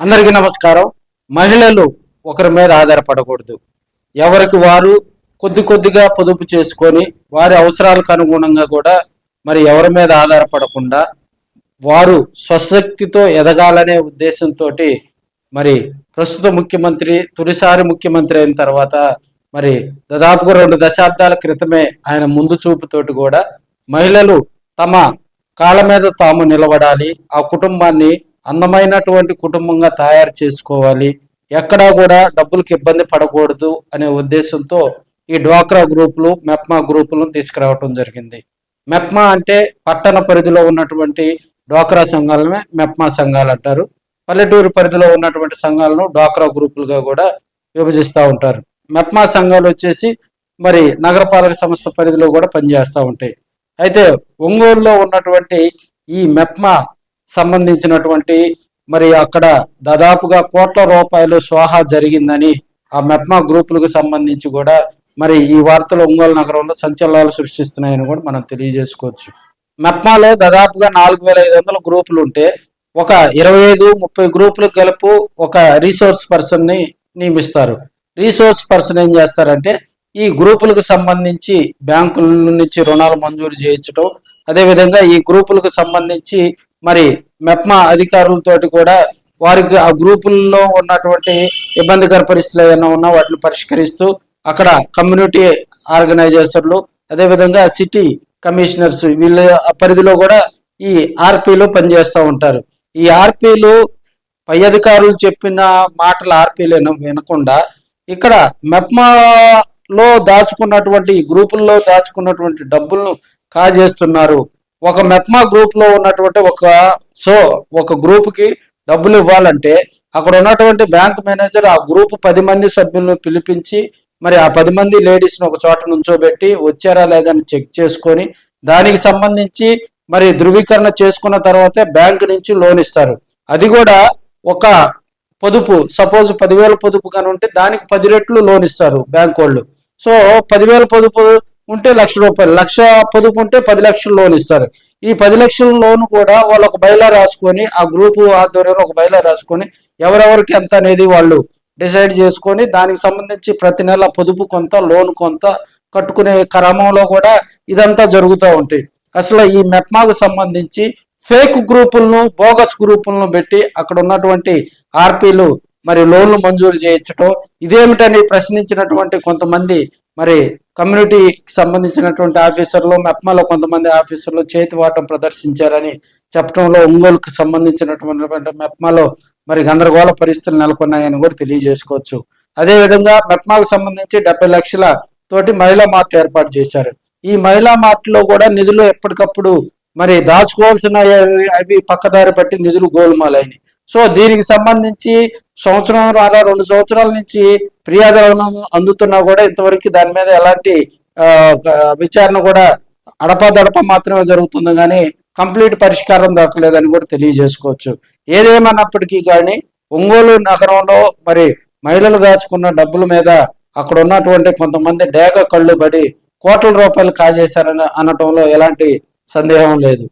అందరికీ నమస్కారం. మహిళలు ఒకరి మీద ఆధారపడకూడదు. ఎవరికి వారు కొద్ది కొద్దిగా పొదుపు చేసుకొని వారి అవసరాలకు అనుగుణంగా కూడా మరి ఎవరి మీద ఆధారపడకుండా వారు స్వశక్తితో ఎదగాలనే ఉద్దేశంతో మరి ప్రస్తుత ముఖ్యమంత్రి తొలిసారి ముఖ్యమంత్రి అయిన తర్వాత మరి దాదాపుగా రెండు దశాబ్దాల క్రితమే ఆయన ముందు చూపుతోటి కూడా మహిళలు తమ కాళ్ళ మీద తాము నిలబడాలి ఆ కుటుంబాన్ని అందమైనటువంటి కుటుంబంగా తయారు చేసుకోవాలి. ఎక్కడా కూడా డబ్బులకు ఇబ్బంది పడకూడదు అనే ఉద్దేశంతో ఈ డ్వాక్రా గ్రూపులు మెప్మా గ్రూపులను తీసుకురావటం జరిగింది. మెప్మా అంటే పట్టణ పరిధిలో ఉన్నటువంటి డ్వాక్రా సంఘాలనే మెప్మా సంఘాలు అంటారు. పల్లెటూరు పరిధిలో ఉన్నటువంటి సంఘాలను డ్వాక్రా గ్రూపులుగా కూడా విభజిస్తూ ఉంటారు. మెప్మా సంఘాలు వచ్చేసి మరి నగరపాలక సంస్థ పరిధిలో కూడా పనిచేస్తూ ఉంటాయి. అయితే ఒంగోలులో ఉన్నటువంటి ఈ మెప్మా సంబంధించినటువంటి మరి అక్కడ దాదాపుగా కోట్ల రూపాయలు స్వాహా జరిగిందని ఆ మెప్మా గ్రూపులకు సంబంధించి కూడా మరి ఈ వార్తలు ఒంగోలు నగరంలో సంచలనాలు సృష్టిస్తున్నాయని కూడా మనం తెలియజేసుకోవచ్చు. మెప్మాలో దాదాపుగా నాలుగు వేల ఐదు వందల గ్రూపులు ఉంటే ఒక ఇరవై ఐదు ముప్పై గ్రూపులకు కలుపు ఒక రీసోర్స్ పర్సన్ని నియమిస్తారు. రీసోర్స్ పర్సన్ ఏం చేస్తారంటే ఈ గ్రూపులకు సంబంధించి బ్యాంకుల నుంచి రుణాలు మంజూరు చేయించడం అదేవిధంగా ఈ గ్రూపులకు సంబంధించి మరి మెప్మా అధికారులతోటి కూడా వారికి ఆ గ్రూపుల్లో ఉన్నటువంటి ఇబ్బందికర పరిస్థితులు ఏదైనా ఉన్నా వాటిని పరిష్కరిస్తూ అక్కడ కమ్యూనిటీ ఆర్గనైజేషన్లు అదేవిధంగా సిటీ కమిషనర్స్ వీళ్ళ పరిధిలో కూడా ఈ ఆర్పీలు పనిచేస్తూ ఉంటారు. ఈ ఆర్పీలు పై అధికారులు చెప్పిన మాటలు ఆర్పీలు వినకుండా ఇక్కడ మెప్మాలో దాచుకున్నటువంటి గ్రూపుల్లో దాచుకున్నటువంటి డబ్బులను కాజేస్తున్నారు. ఒక మెప్మా గ్రూప్లో ఉన్నటువంటి ఒక సో ఒక గ్రూప్కి డబ్బులు ఇవ్వాలంటే అక్కడ ఉన్నటువంటి బ్యాంక్ మేనేజర్ ఆ గ్రూప్ పది మంది సభ్యులను పిలిపించి మరి ఆ పది మంది లేడీస్ ఒక చోట నుంచోబెట్టి వచ్చారా లేదని చెక్ చేసుకొని దానికి సంబంధించి మరి ధృవీకరణ చేసుకున్న తర్వాతే బ్యాంక్ నుంచి లోన్ ఇస్తారు. అది కూడా ఒక పొదుపు సపోజ్ పదివేల పొదుపు కానీ ఉంటే దానికి పది రెట్లు లోన్ ఇస్తారు బ్యాంక్ వాళ్ళు. సో పదివేల పొదుపు ఉంటే లక్ష రూపాయలు లక్ష పొదుపు ఉంటే పది లక్షలు లోన్ ఇస్తారు. ఈ పది లక్షల లోన్ కూడా వాళ్ళు ఒక బయలా రాసుకొని ఆ గ్రూపు ఆధ్వర్యంలో ఒక బయలా రాసుకొని ఎవరెవరికి ఎంత అనేది వాళ్ళు డిసైడ్ చేసుకొని దానికి సంబంధించి ప్రతి నెల పొదుపు కొంత లోన్ కొంత కట్టుకునే క్రమంలో కూడా ఇదంతా జరుగుతూ ఉంటాయి. అసలు ఈ మెప్మాకు సంబంధించి ఫేక్ గ్రూపులను బోగస్ గ్రూపులను పెట్టి అక్కడ ఉన్నటువంటి ఆర్పీలు మరి లోన్లు మంజూరు చేయించటం ఇదేమిటని ప్రశ్నించినటువంటి కొంతమంది మరి కమ్యూనిటీకి సంబంధించినటువంటి ఆఫీసర్లు మెప్మాలో కొంతమంది ఆఫీసర్లు చేతివాటం ప్రదర్శించారని చెప్పడంలో ఒంగోలుకు సంబంధించినటువంటి మెప్మాలో మరి గందరగోళ పరిస్థితులు నెలకొన్నాయని కూడా తెలియజేసుకోవచ్చు. అదే విధంగా మెప్మాకు సంబంధించి డెబ్బై లక్షల తోటి మహిళా మార్ట్ ఏర్పాటు చేశారు. ఈ మహిళా మార్ట్లో కూడా నిధులు ఎప్పటికప్పుడు మరి దాచుకోవాల్సిన అవి- అవి పక్కదారి పట్టి నిధులు గోల్మాలైనవి సో దీనికి సంబంధించి సంవత్సరం రాలా రెండు సంవత్సరాల నుంచి ఫిర్యాదులను అందుతున్నా కూడా ఇంతవరకు దాని మీద ఎలాంటి విచారణ కూడా అడపదడప మాత్రమే జరుగుతుంది. కానీ కంప్లీట్ పరిష్కారం దొరకలేదని కూడా తెలియజేసుకోవచ్చు. ఏదేమన్నప్పటికీ కానీ ఒంగోలు నగరంలో మరి మహిళలు దాచుకున్న డబ్బుల మీద అక్కడ ఉన్నటువంటి కొంతమంది డేగ కళ్ళు పడి కోట్ల రూపాయలు కాజేశారని అనటంలో ఎలాంటి సందేహం లేదు.